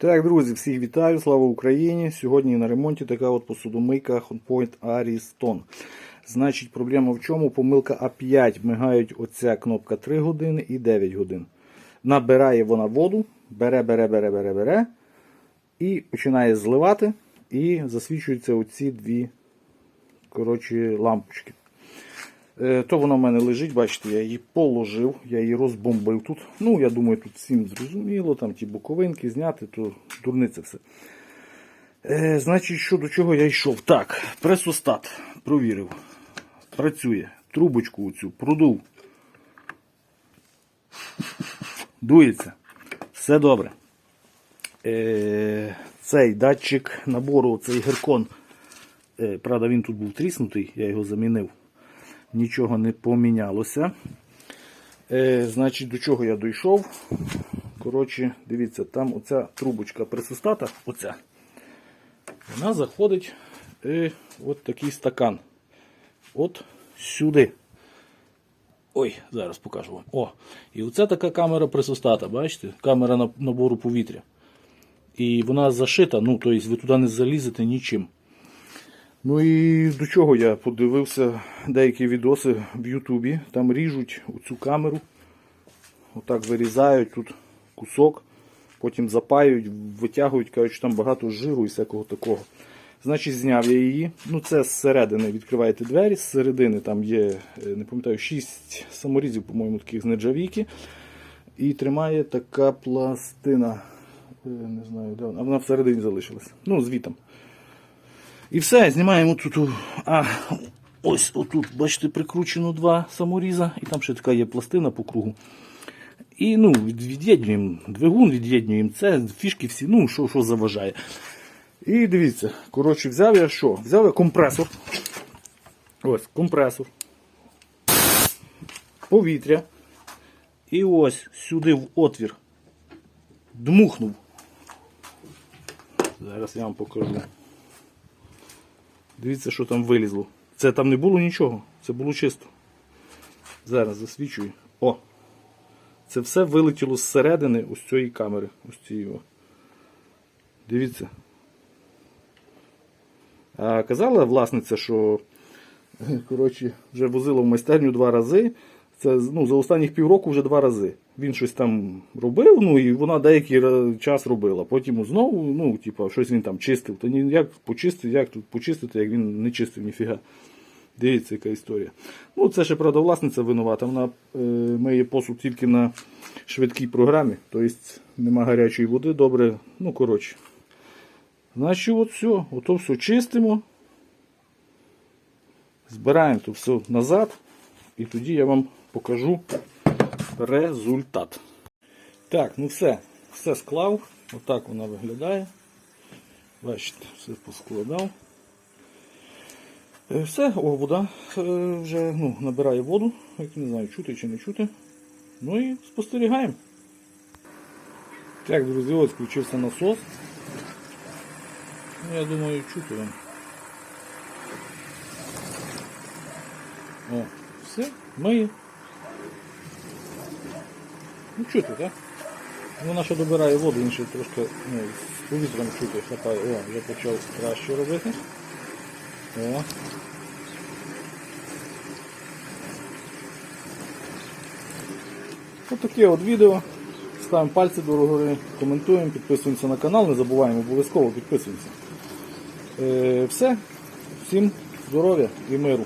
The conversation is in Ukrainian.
Так, друзі, всіх вітаю, слава Україні! Сьогодні на ремонті така от посудомийка Hotpoint Ariston. Значить, проблема в чому? Помилка А5. Мигають оця кнопка 3 години і 9 годин. Набирає вона воду, бере, бере, бере, бере, бере. І починає зливати. І засвічуються оці дві коротше, лампочки. Е, То вона в мене лежить, бачите, я її положив, я її розбомбив тут. Ну, я думаю, тут всім зрозуміло, там ті боковинки зняти, то дурниця все. Е, Значить, що до чого я йшов? Так, пресостат провірив. Працює. Трубочку оцю продув. Дується. Все добре. Е, Цей датчик набору, цей геркон. Е, Правда, він тут був тріснутий, я його замінив нічого не помінялося. Е, Значить, до чого я дійшов? Коротше, дивіться, там оця трубочка присустата, оця, вона заходить е, от такий стакан. От сюди. Ой, зараз покажу вам. О, і оце така камера присустата, бачите? Камера набору повітря. І вона зашита, ну, тобто ви туди не залізете нічим. Ну і до чого я подивився деякі відоси в Ютубі. Там ріжуть цю камеру. Отак вирізають тут кусок, потім запаюють, витягують, кажуть, що там багато жиру і всякого такого. Значить, зняв я її. Ну, це зсередини відкриваєте двері, з середини там є, е, не пам'ятаю, 6 саморізів, по-моєму, таких з нержавійки. І тримає така пластина. Е, Не знаю, де вона. А вона всередині залишилась. Ну, звітом. І все, знімаємо тут. А, ось отут, бачите, прикручено два саморіза, і там ще така є пластина по кругу. І ну, від- від'єднуємо двигун, від'єднуємо це, фішки всі, ну, що, що заважає. І дивіться, коротше, взяв я що? Взяв я компресор. Ось, компресор. Повітря. І ось сюди в отвір. Дмухнув. Зараз я вам покажу. Дивіться, що там вилізло. Це там не було нічого, це було чисто. Зараз засвічую. О! Це все вилетіло зсередини ось цієї камери. Ось цієї. Дивіться. А казала власниця, що коротше, вже возила в майстерню два рази. Це ну, за останніх півроку вже два рази. Він щось там робив, ну і вона деякий час робила. Потім знову, ну, типа, щось він там чистив. То ні, як почистив, як тут почистити, як він не чистив ніфіга. Дивіться, яка історія. Ну, це ще, правда, власниця винувата. Вона е, миє посуд тільки на швидкій програмі, тобто нема гарячої води, добре. Ну, коротше. Значить, от все, ото все чистимо. Збираємо то все назад. І тоді я вам покажу результат. Так, ну все, все склав. Отак вона виглядає. Бачите, все поскладав. Е, Все, о, вода е, вже ну, набирає воду, як не знаю, чути чи не чути. Ну і спостерігаємо. Так, друзі, ось включився насос. Ну, я думаю, чути вам. О, все, миє. Ну чути, так? Вона ще добирає воду, ще трошки ну, повітрям чути хапає. О, вже почав краще робити. О. Ось таке от відео. Ставимо пальці до гори, коментуємо, підписуємося на канал, не забуваємо обов'язково підписуємося. Е, все. Всім здоров'я і миру.